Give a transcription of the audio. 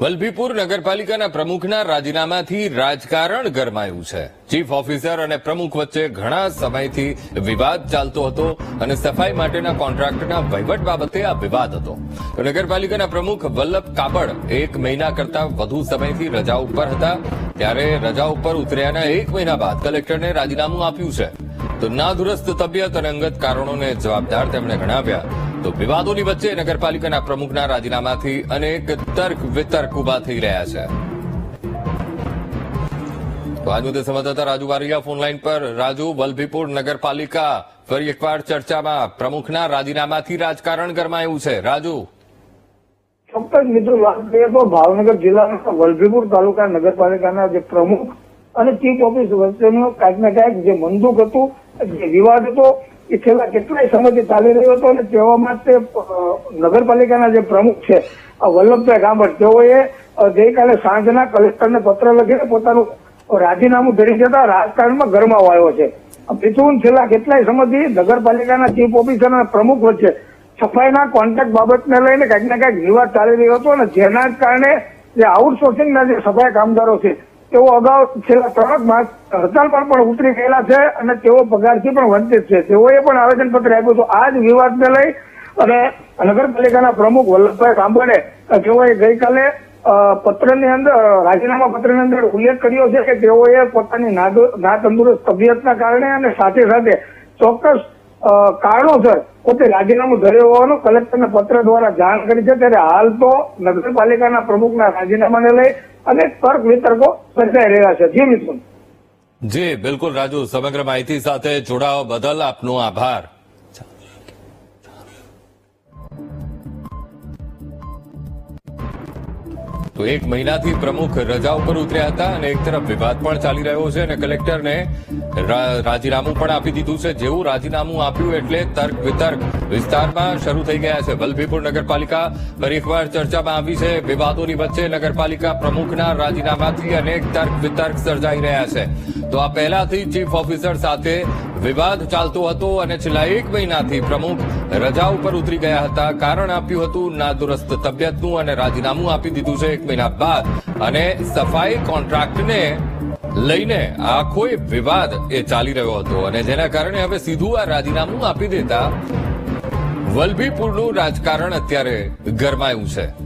વલભીપુર નગરપાલિકાના પ્રમુખના રાજીનામાથી રાજકારણ ગરમાયું છે. ચીફ ઓફિસર અને પ્રમુખ વચ્ચે ઘણા સમયથી વિવાદ ચાલતો હતો અને સફાઈ માટેના કોન્ટ્રાક્ટના વહીવટ બાબતે આ વિવાદ હતો. નગરપાલિકાના પ્રમુખ વલ્લભ કાપડ એક મહિના કરતા વધુ સમયથી રજા ઉપર હતા. ત્યારે રજા ઉપર ઉતર્યાના એક મહિના બાદ કલેક્ટરને રાજીનામું આપ્યું છે. તો નાદુરસ્ત તબિયત અને અંગત કારણોને જવાબદાર તેમણે ગણાવ્યા. તો વિવાદોની વચ્ચે નગરપાલિકાના પ્રમુખના રાજીનામાથી અનેક તર્ક વિતર્ક ઊભા થઈ રહ્યા છે. તો સંવાદદાતા રાજુ વારિયા ફોનલાઈન પર. રાજુ, વલભીપુર નગરપાલિકા ફરી એકવાર ચર્ચામાં. પ્રમુખના રાજીનામાથી રાજકારણ ગરમાયું છે. રાજુ. ચોક્કસ મિત્રો ભાવનગર જિલ્લાના વલભીપુર તાલુકા નગરપાલિકાના જે પ્રમુખ અને ચીફ ઓફિસ વચ્ચેનો કાંઈક ને કાંઈક જે મંદુક હતું, જે વિવાદ હતો એ છેલ્લા કેટલાય સમયથી ચાલી રહ્યો હતો અને તેવામાં તે નગરપાલિકાના જે પ્રમુખ છે વલ્લભભાઈ ગામડ તેઓએ ગઈકાલે સાંજના કલેક્ટરને પત્ર લખીને પોતાનું રાજીનામું ધરી જતા રાજકારણમાં ગરમાવો આવ્યો છે. પીછું છેલ્લા કેટલાય સમયથી નગરપાલિકાના ચીફ ઓફિસર અને પ્રમુખ વચ્ચે સફાઈના કોન્ટ્રાક્ટ બાબતને લઈને કંઈક ને કંઈક વિવાદ ચાલી રહ્યો હતો અને જેના કારણે જે આઉટસોર્સિંગના જે સફાઈ કામદારો છે તેઓ અગાઉ છેલ્લા ત્રણ માસ હડતાલ પર પણ ઉતરી ગયેલા છે અને તેઓ પગારથી પણ વંચિત છે. તેઓએ પણ આવેદનપત્ર આપ્યું હતું આ જ વિવાદને લઈ અને નગરપાલિકાના પ્રમુખ વલ્લભભાઈ કાંબળે તેઓએ ગઈકાલે પત્રની અંદર રાજીનામા પત્રની અંદર ઉલ્લેખ કર્યો છે કે તેઓએ પોતાની ના તંદુરસ્ત તબિયતના કારણે અને સાથે સાથે ચોક્કસ કારણોસર પોતે રાજીનામું ધર્યો હોવાનું કલેક્ટરને પત્ર દ્વારા જાણ કરી છે. ત્યારે હાલ તો નગરપાલિકાના પ્રમુખના રાજીનામાને લઈ અનેક તર્ક વિતર્કો સર્જાઈ રહ્યા છે. જી મિથુન જી, બિલકુલ રાજુ, સમગ્ર માહિતી સાથે જોડાવા બદલ આપનો આભાર. તો એક મહિનાથી પ્રમુખ રજા ઉપર ઉતર્યા હતા અને એક તરફ વિવાદ પણ ચાલી રહ્યો છે અને કલેક્ટરને રાજીનામું પણ આપી દીધું છે. જેવું રાજીનામું આપ્યું એટલે તર્ક વિતર્ક વિસ્તારમાં શરૂ થઈ ગયા છે. વલભીપુર નગરપાલિકા ફરી એકવાર ચર્ચામાં આવી છે. વિવાદોની વચ્ચે નગરપાલિકા પ્રમુખના રાજીનામાથી અનેક તર્ક વિતર્ક સર્જાઈ રહ્યા છે. તો આ પહેલાથી ચીફ ઓફિસર સાથે વિવાદ ચાલતો હતો અને છેલ્લા એક મહિનાથી પ્રમુખ રજા ઉપર ઉતરી ગયા હતા. કારણ આપ્યું હતું નાદુરસ્ત તબિયતનું અને રાજીનામું આપી દીધું છે એક મહિના બાદ. અને સફાઈ કોન્ટ્રાક્ટને લઈને આખો વિવાદ એ ચાલી રહ્યો હતો. અને જેના કારણે હવે સીધું આ રાજીનામું આપી દેતા વલભીપુરનું રાજકારણ અત્યારે ગરમાયું છે.